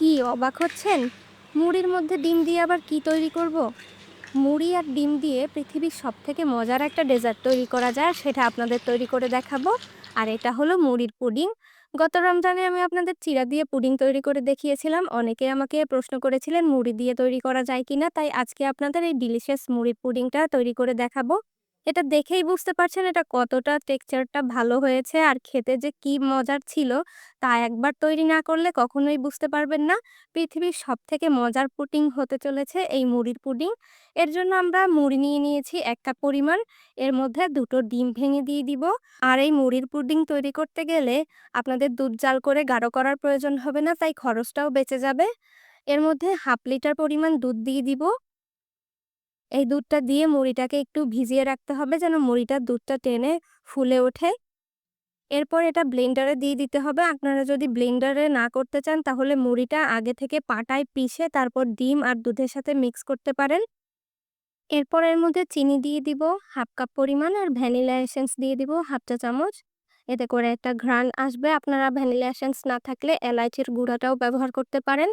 কি অবাক হচ্ছেন? মুড়ির মধ্যে ডিম দিয়ে আবার কি তৈরি করব। মুড়ি আর ডিম দিয়ে পৃথিবীর সব থেকে মজার একটা ডেজার্ট তৈরি করা যায়, সেটা আপনাদের তৈরি করে দেখাবো। আর এটা হলো মুড়ির পুডিং। গত রমজানে আমি আপনাদের চিরা দিয়ে পুডিং তৈরি করে দেখিয়েছিলাম। অনেকে আমাকে প্রশ্ন করেছিলেন, মুড়ি দিয়ে তৈরি করা যায় কিনা? তাই আজকে আপনাদের এই ডিলিশিয়াস মুড়ির পুডিংটা তৈরি করে দেখাবো। এটা দেখেই বুঝতে পারছেন এটা কতটা টেক্সচারটা ভালো হয়েছে আর খেতে যে কি মজার ছিল তা একবার তৈরি না করলে কখনোই বুঝতে পারবেন না। পৃথিবীর সব থেকে মজার পুডিং হতে চলেছে এই মুড়ির পুডিং। এর জন্য আমরা মুড়ি নিয়ে নিয়েছি এক কাপ পরিমাণ। এর মধ্যে দুটো ডিম ভেঙে দিয়ে দিব। আর এই মুড়ির পুডিং তৈরি করতে গেলে আপনাদের দুধ জাল করে গাঢ় করার প্রয়োজন হবে না, তাই খরচটাও বেঁচে যাবে। এর মধ্যে হাফ লিটার পরিমাণ দুধ দিয়ে দিব। এই দুধটা দিয়ে মুড়িটাকে একটু ভিজিয়ে রাখতে হবে যেন মুড়িটার দুধটা টেনে ফুলে ওঠে। এরপর এটা ব্লেন্ডারে দিয়ে দিতে হবে। আপনারা যদি ব্লেন্ডারে না করতে চান তাহলে মুড়িটা আগে থেকে পাটায় পিষে তারপর ডিম আর দুধের সাথে মিক্স করতে পারেন। এরপর এর মধ্যে চিনি দিয়ে দিব, হাফ কাপ পরিমাণ, আর ভ্যানিলা এসেন্স দিয়ে দিব, হাফ চা চামচ। এতে করে একটা ঘ্রাণ আসবে। আপনারা ভ্যানিলা এসেন্স না থাকলে এলাইচির গুঁড়াটাও ব্যবহার করতে পারেন।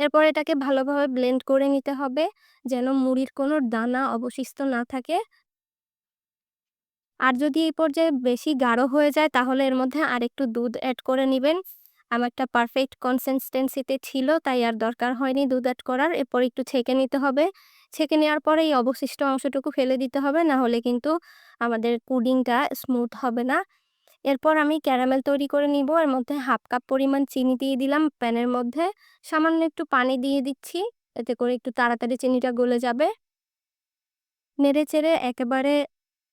এরপর এটাকে ভালোভাবে ব্লেন্ড করে নিতে হবে, যেন মুড়ির কোনো দানা অবশিষ্ট না থাকে। আর যদি এই পর্যায়ে বেশি গাঢ় হয়ে যায়, তাহলে এর মধ্যে আর একটু দুধ অ্যাড করে নেবেন। আমার একটা পারফেক্ট কনসিস্টেন্সিতে ছিল, তাই আর দরকার হয়নি দুধ অ্যাড করার। এরপর একটু ছেঁকে নিতে হবে। ছেঁকে নেওয়ার পরে এই অবশিষ্ট অংশটুকু ফেলে দিতে হবে, না হলে কিন্তু আমাদের পুডিংটা স্মুথ হবে না। এরপর আমি ক্যারামেল তৈরি করে নিব। এর মধ্যে হাফ কাপ পরিমাণ চিনি দিয়ে দিলাম প্যানের মধ্যে। সামান্য একটু পানি দিয়ে দিচ্ছি, এতে করে একটু তাড়াতাড়ি চিনিটা গলে যাবে। নেড়ে চেড়ে একেবারে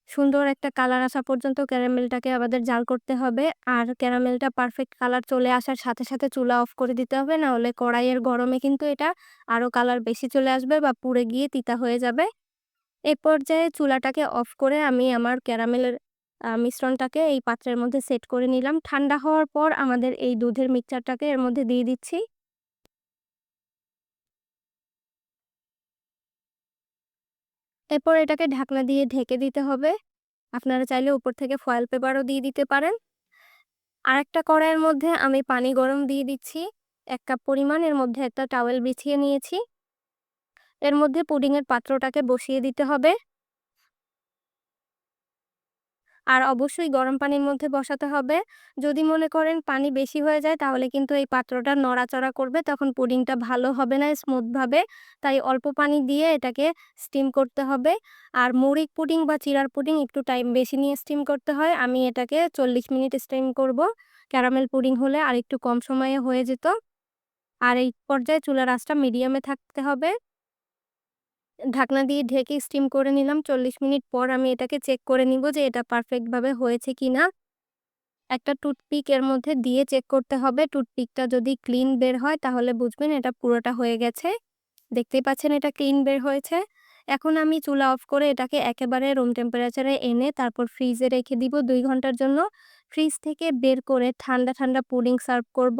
সুন্দর একটা কালার আসা পর্যন্ত ক্যারামেলটাকে আমাদের জাল করতে হবে। আর ক্যারামেলটা পারফেক্ট কালার চলে আসার সাথে সাথে চুলা অফ করে দিতে হবে না হলে কড়াইয়ের গরমে কিন্তু এটা আরও কালার বেশি চলে আসবে বা পুড়ে গিয়ে তিতা হয়ে যাবে। এ পর্যায়ে চুলাটাকে অফ করে আমি আমার ক্যারামেলের মিশ্রণটাকে এই পাত্রের মধ্যে সেট করে নিলাম। ঠান্ডা হওয়ার পর আমাদের এই দুধের মিক্সচারটাকে এর মধ্যে দিয়ে দিচ্ছি। এরপর এটাকে ঢাকনা দিয়ে ঢেকে দিতে হবে। আপনারা চাইলে উপর থেকে ফয়েল পেপারও দিয়ে দিতে পারেন। আর একটা কড়াইয়ের মধ্যে আমি পানি গরম দিয়ে দিচ্ছি। এক কাপ পরিমাণ, এর মধ্যে একটা টাওয়েল বিছিয়ে নিয়েছি। এর মধ্যে পুডিংয়ের পাত্রটাকে বসিয়ে দিতে হবে। আর অবশ্যই গরম পানির মধ্যে বসাতে হবে। যদি মনে করেন পানি বেশি হয়ে যায়, তাহলে কিন্তু এই পাত্রটা নড়াচড়া করবে, তখন পুডিংটা ভালো হবে না, স্মুথভাবে। তাই অল্প পানি দিয়ে এটাকে স্টিম করতে হবে। আর মুড়ি পুডিং বা চিরার পুডিং একটু টাইম বেশি নিয়ে স্টিম করতে হয়। আমি এটাকে চল্লিশ মিনিট স্টিম করব। ক্যারামেল পুডিং হলে আর একটু কম সময়ে হয়ে যেত। আর এই পর্যায়ে চুলার আঁচটা মিডিয়ামে থাকতে হবে। ঢাকনা দিয়ে ঢেকে স্টিম করে নিলাম। চল্লিশ মিনিট পর আমি এটাকে চেক করে নিব যে এটা পারফেক্টভাবে হয়েছে কি না একটা টুথপিক এর মধ্যে দিয়ে চেক করতে হবে। টুথপিকটা যদি ক্লিন বের হয় তাহলে বুঝবেন এটা পুরোটা হয়ে গেছে। দেখতেই পাচ্ছেন এটা ক্লিন বের হয়েছে। এখন আমি চুলা অফ করে এটাকে একেবারে রুম টেম্পারেচারে এনে তারপর ফ্রিজে রেখে দিব দুই ঘণ্টার জন্য। ফ্রিজ থেকে বের করে ঠান্ডা ঠান্ডা পুডিং সার্ভ করব।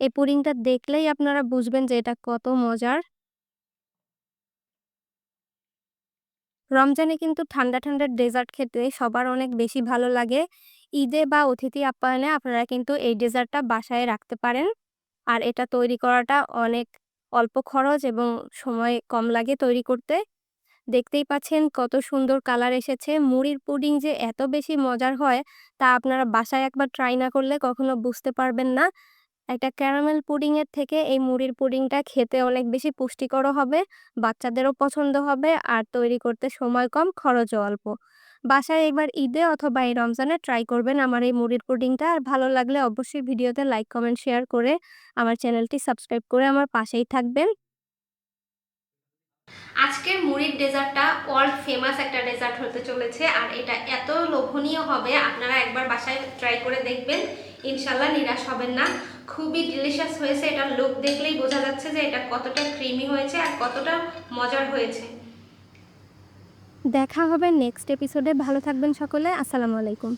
এই পুডিংটা দেখলেই আপনারা বুঝবেন যে এটা কত মজার। রমজানে কিন্তু ঠান্ডা ঠান্ডা ডেজার্ট খেতে সবার অনেক বেশি ভালো লাগে। ঈদে বা অতিথি আপ্যায়নে আপনারা কিন্তু এই ডেজার্টটা বাসায় রাখতে পারেন। আর এটা তৈরি করাটা অনেক অল্প খরচ এবং সময় কম লাগে তৈরি করতে। দেখতেই পাচ্ছেন কত সুন্দর কালার এসেছে। মুড়ির পুডিং যে এত বেশি মজার হয় তা আপনারা বাসায় একবার ট্রাই না করলে কখনো বুঝতে পারবেন না। একটা ক্যারামেল পুডিংয়ের থেকে এই মুড়ির পুডিংটা খেতে অনেক বেশি পুষ্টিকরও হবে, বাচ্চাদেরও পছন্দ হবে আর তৈরি করতে সময় কম, খরচও অল্প। বাসায় এবার ঈদে অথবা এই রমজানে ট্রাই করবেন আমার এই মুড়ির পুডিংটা। আর ভালো লাগলে অবশ্যই ভিডিওতে লাইক কমেন্ট শেয়ার করে আমার চ্যানেলটি সাবস্ক্রাইব করে আমার পাশেই থাকবেন। আজকের মুড়ির ডেজার্টটা ওয়ার্ল্ড ফেমাস একটা ডেজার্ট হতে চলেছে আর এটা এত লোভনীয় হবে, আপনারা একবার বাসায় ট্রাই করে দেখবেন, ইনশাল্লাহ নিরাশ হবেন না। খুবই ডিলিশিয়াস হয়েছে। এটা লুক দেখলেই বোঝা যাচ্ছে যে এটা কতটা ক্রিমি হয়েছে আর কতটা মজার হয়েছে। দেখা হবে নেক্সট এপিসোডে ভালো থাকবেন সকলে। আসসালামু আলাইকুম।